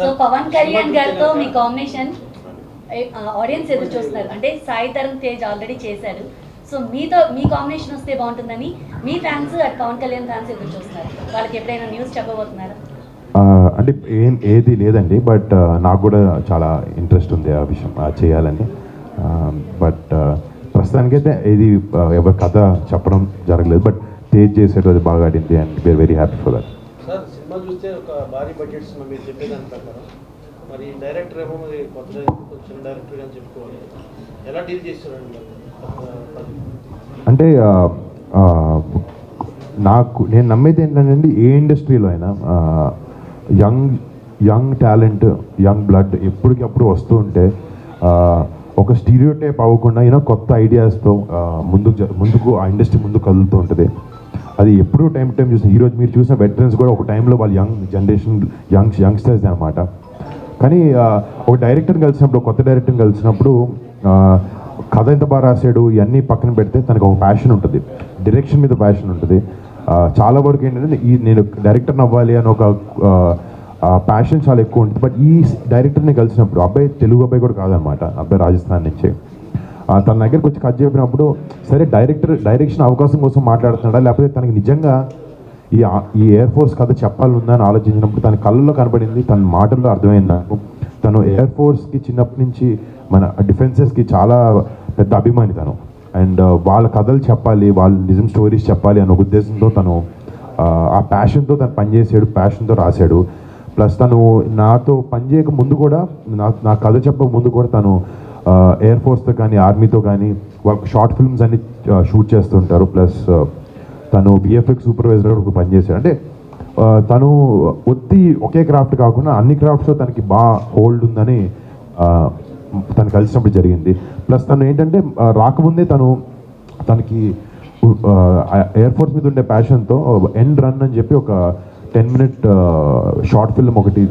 So Pawan Kalyan గారితో మీ combination audience ఎదురు చూస్తున్నారు అంటే సాయి తరుణ్ తేజ్ ఆల్రెడీ చేశారు. సో మీతో మీ కాంబినేషన్ వస్తే బాగుంటుందని మీ ఫ్యాన్స్ అటు పవన్ కళ్యాణ్ ఫ్యాన్స్ ఎదురు చూస్తున్నారు వాళ్ళకి ఎప్పుడైనా న్యూస్ చెప్పబోతున్నారా? ఆ, అంటే ఏం ఏది లేదండి. బట్ నాకు కూడా చాలా ఇంట్రెస్ట్ ఉంది ఆ విషయం ఆ, చేయాలని. బట్ ప్రస్తుతానికైతే ఇది ఎవరి కథ చెప్పడం జరగలేదు. బట్ తేజ్ చేసేది అది బాగా ఆడింది and we're very happy for that sir cinema చూస్తే ఒక భారీ బడ్జెట్స్ మీరు చెప్పేదాని ప్రకారం మరి డైరెక్టర్ ఏమో మరి కొత్త వచ్చిన డైరెక్టర్ అని చెప్పుకోవాలి. ఎలా డీల్ చేస్తారండి అంటే నాకు నేను నమ్మేది ఏంటంటే ఏ ఇండస్ట్రీలో అయినా young young talent young blood ఎప్పటికప్పుడు వస్తూ ఉంటే ఒక స్టీరియో టైప్ అవ్వకుండా ఏదో కొత్త ఐడియాస్తో ముందుకు ముందుకు ఆ ఇండస్ట్రీ ముందుకు కదులుతూ ఉంటుంది. అది ఎప్పుడూ టైం టైం చూసిన ఈరోజు మీరు చూసిన వెటరన్స్ కూడా ఒక టైంలో వాళ్ళు యంగ్ జనరేషన్ యంగ్ యంగ్స్టర్స్ అనమాట కానీ ఒక డైరెక్టర్ని కలిసినప్పుడు కొత్త డైరెక్టర్ని కలిసినప్పుడు కథ ఎంత బాగా రాశాడు ఇవన్నీ పక్కన పెడితే తనకు ఒక ప్యాషన్ ఉంటుంది. డైరెక్షన్ మీద ప్యాషన్ ఉంటుంది. చాలా వరకు ఏంటంటే ఈ నేను డైరెక్టర్ని అవ్వాలి అని ఒక ప్యాషన్ చాలా ఎక్కువ ఉంటుంది. బట్ ఈ డైరెక్టర్ని కలిసినప్పుడు అబ్బాయి తెలుగు అబ్బాయి కూడా కాదనమాట అబ్బాయి రాజస్థాన్ నుంచి. తన దగ్గరికి వచ్చి కట్ చెప్పినప్పుడు సరే డైరెక్టర్ డైరెక్షన్ అవకాశం కోసం మాట్లాడుతున్నాడా? లేకపోతే తనకి నిజంగా ఈ ఈ ఎయిర్ ఫోర్స్ కథ చెప్పాలనుందా అని ఆలోచించినప్పుడు తన కళ్ళలో కనబడింది తన మాటల్లో అర్థమైంది? నాకు తను ఎయిర్ ఫోర్స్కి చిన్నప్పటి నుంచి మన డిఫెన్సెస్కి చాలా పెద్ద అభిమాని తను. అండ్ uh, వాళ్ళ కథలు చెప్పాలి వాళ్ళ నిజం స్టోరీస్ చెప్పాలి అనే ఉద్దేశంతో తను ఆ, ఆ ప్యాషన్తో తను పనిచేసాడు ప్యాషన్తో రాశాడు. ప్లస్ తను నాతో పనిచేయక ముందు కూడా నా నా కథ చెప్పక ముందు కూడా తను ఎయిర్ ఫోర్స్తో కానీ ఆర్మీతో కానీ వాళ్ళకి షార్ట్ ఫిల్మ్స్ అన్ని షూట్ చేస్తుంటారు. ప్లస్ తను బిఎఫ్ఎక్స్ సూపర్వైజర్ కూడా పనిచేశాడు అంటే తను ఒత్తి ఒకే క్రాఫ్ట్ కాకుండా అన్ని క్రాఫ్ట్స్లో తనకి బాగా హోల్డ్ ఉందని తను కలిసినప్పుడు జరిగింది. ప్లస్ తను ఏంటంటే రాకముందే తను తనకి ఎయిర్ ఫోర్స్ మీద ఉండే ప్యాషన్తో ఎండ్ రన్ అని చెప్పి ఒక టెన్ మినిట్ షార్ట్ ఫిల్మ్ ఒకటి